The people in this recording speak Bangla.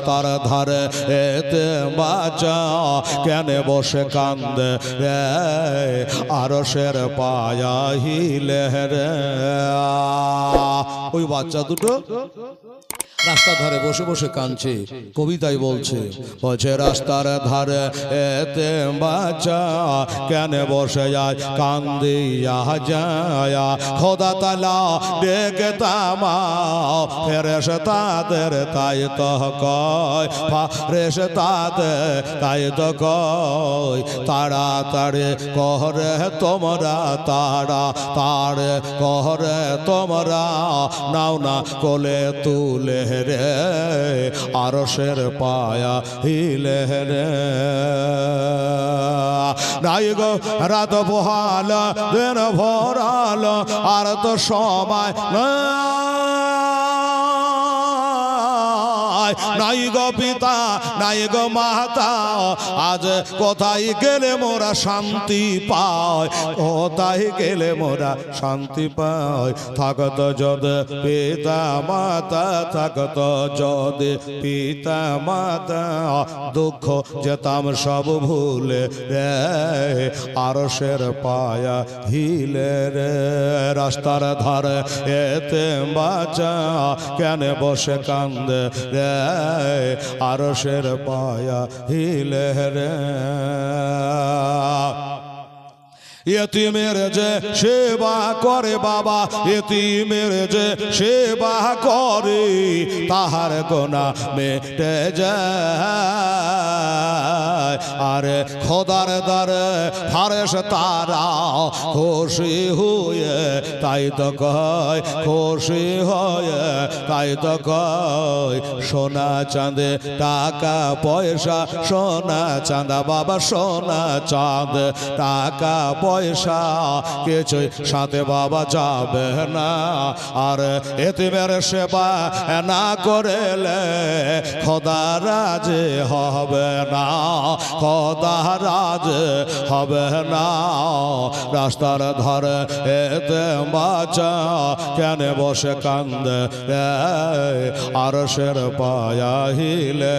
রাস্তার ধারে এতে বাঁচা, কেন বসে কান্দে? রে আরসের পায়া হিলে রে ওই বাচ্চা দুটো? রাস্তার ধারে বসে বসে কাঁদছে, কবিতায় বলছে বলছে রাস্তার ধারে এতে বাচ্চা কেন বসে যায় কান্দিয়া যায় খোদা তালা ডেকে তামা ফেরেস তাদের তাই তো কয় ফেরেস তাদের তাই তো কয়, তাড়াতাড়ি কহরে তোমরা তারা তারে কহরে তোমরা, নাও না কোলে তুলে রে আরসের পায়া হিলে রে নাই গো রাত বহাল দিন ভরাল আর তো সময় নাই নাই গো পিতা, নাই গো মাতা, আজ কোথায় গেলে মোরা শান্তি পায়? কোথায় গেলে মোরা শান্তি পায়? থাকত যদ পিতা মাতা, থাকত যদ পিতা মাতা, দুঃখ যেতাম সব ভুলে রে আরসের পায়া হিলে রে, রাস্তার ধারে এতে বাঁচা, কেন বসে কান্দে রে আরসের পায়া হিলে রে। এতিমের যে সেবা করে বাবা এতিমের যে সেবা করে, তাহার গোনা মেটে যায়। আরে খোদার দ্বারে ফারেস তারা খুশি হয়ে, তাই তো কয়, খুশি হয়ে, তাই তো কয়, সোনা চাঁদে টাকা পয়সা, সোনা চাঁদা বাবা, সোনা চাঁদ টাকা পয়সা কিছুই সাথে বাবা যাবে না। আর এতিমের সেবা না করেলে খোদা রাজে হবে না, খোদা রাজে হবে না। রাস্তার ধারে এতে বাচ্চা কেন বসে কান্দে আর সের পায়া হিলে